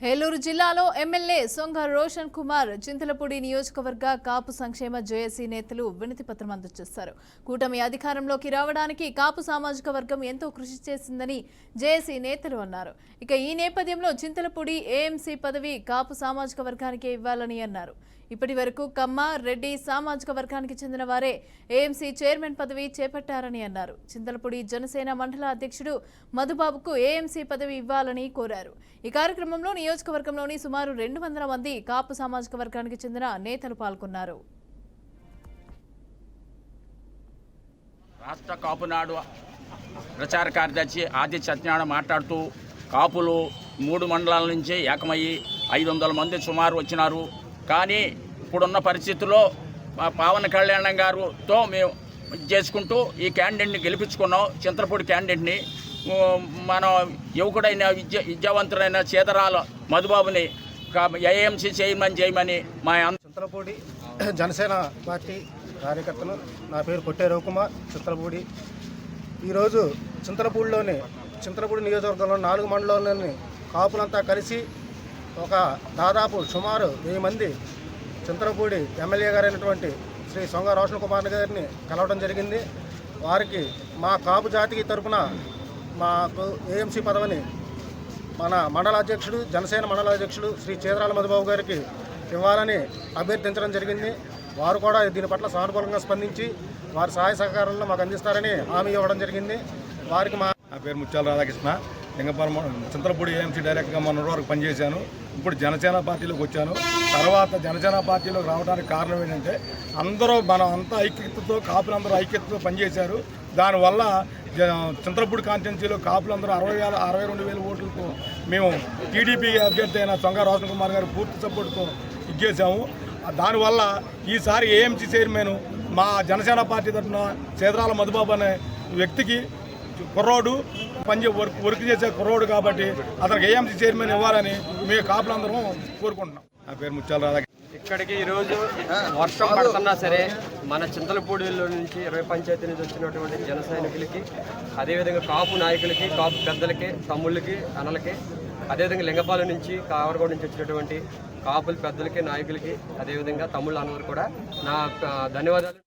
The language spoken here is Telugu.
ఏలూరు జిల్లాలో ఎమ్మెల్యే సొంగ రోషన్ కుమార్ చింతలపూడి నియోజకవర్గ కాపు సంక్షేమ జేఏసీ నేతలు వినతి పత్రం అందజేశారు. కూటమి అధికారంలోకి రావడానికి కాపు సామాజిక వర్గం ఎంతో కృషి చేసిందని జేఏసీ నేతలు అన్నారు. ఇక ఈ నేపథ్యంలో చింతలపూడి ఏఎంసీ పదవి కాపు సామాజిక వర్గానికే ఇవ్వాలని అన్నారు. ఇప్పటి వరకు కమ్మ రెడ్డి సామాజిక వర్గానికి చెందిన వారే ఏఎంసీ చైర్మన్ పదవి చేపట్టారని అన్నారు. చింతలపూడి జనసేన మండల అధ్యక్షుడు మధుబాబుకు ఏఎంసీ పదవి ఇవ్వాలని కోరారు. ఈ కార్యక్రమంలో నియోజకవర్గంలోని సుమారు రెండు వందల మంది కాపు సామాజిక వర్గానికి చెందిన నేతలు పాల్గొన్నారు. రాష్ట్ర కాపునాడు ప్రచార కార్యదర్శి ఆది సత్యనారాయణ మాట్లాడుతూ కాపులు మూడు మండలాల నుంచి ఏకమయ్యి ఐదు వందల మంది సుమారు వచ్చినారు. కానీ ఇప్పుడున్న పరిస్థితుల్లో మా పవన్ కళ్యాణ్ గారుతో మేము చేసుకుంటూ ఈ క్యాండిడేట్ని గెలిపించుకున్నాం చింతలపూడి క్యాండిడేట్ని. మన యువకుడైన విద్య విద్యావంతుడైన సీతరాల మధుబాబుని ఏఎంసీ చేయమని చేయమని మా అందరి చింతలపూడి జనసేన పార్టీ కార్యకర్తలు నా పేరు కొట్టే రవికుమార్ చింతలపూడి ఈరోజు చింతలపూడిలోని చింతలపూడి నియోజకవర్గంలో నాలుగు మండలంలోని కాపులంతా కలిసి ఒక దాదాపు సుమారు వెయ్యి మంది చింతలపూడి ఎమ్మెల్యే గారైనటువంటి శ్రీ సొంగ రోషన్ కుమార్ గారిని కలవడం జరిగింది. వారికి మా కాపు జాతికి తరపున మాకు ఏఎంసీ పదవిని మన మండల అధ్యక్షుడు జనసేన మండల అధ్యక్షుడు శ్రీ చేదరాల మధుబాబు గారికి ఇవ్వాలని అభ్యర్థించడం జరిగింది. వారు కూడా దీని పట్ల సానుకూలంగా స్పందించి వారి సహాయ సహకారాలను మాకు అందిస్తారని హామీ ఇవ్వడం జరిగింది. వారికి మా నా పేరు ముత్యాల రాధాకృష్ణ. లింగపురం చింతలపూడి ఏఎంసీ డైరెక్ట్గా మొన్న వరకు పనిచేశాను. ఇప్పుడు జనసేన పార్టీలోకి వచ్చాను. తర్వాత జనసేన పార్టీలోకి రావడానికి కారణం ఏంటంటే అందరూ మనం అంతా ఐక్యతతో కాపులందరూ ఐక్యతతో పనిచేశారు. దానివల్ల చంద్రపూడి కాన్స్టిట్యున్సీలో కాపులందరూ అరవై వేల అరవై రెండు వేల ఓట్లకు మేము టీడీపీ అభ్యర్థి అయిన సొంగ రోషన్ కుమార్ గారు పూర్తి సపోర్టుతో ఇచ్చేసాము దానివల్ల ఈసారి ఏఎంసీ చైర్మన్ మా జనసేన పార్టీ తరఫున చేదరాల మధుబాబు అనే వ్యక్తికి కుర్రోడు పని వర్క్ వర్క్ చేసే కుర్రోడు కాబట్టి అతనికి ఏఎంసీ చైర్మన్ ఇవ్వాలని మేము కాపులందరం కోరుకుంటున్నాం. నా పేరు ముత్యాల రాధా ఇక్కడికి ఈరోజు వర్షం పడుతున్నా సరే మన చింతలపూడిలో నుంచి ఇరవై పంచాయతీ నుంచి వచ్చినటువంటి జన సైనికులకి అదేవిధంగా కాపు నాయకులకి కాపు పెద్దలకి తమ్ముళ్ళకి అన్నలకి అదేవిధంగా లింగపాలెం నుంచి కావరగూడ నుంచి వచ్చినటువంటి కాపుల పెద్దలకి నాయకులకి అదేవిధంగా తమ్ముళ్ళ అన్నవారు కూడా నా ధన్యవాదాలు.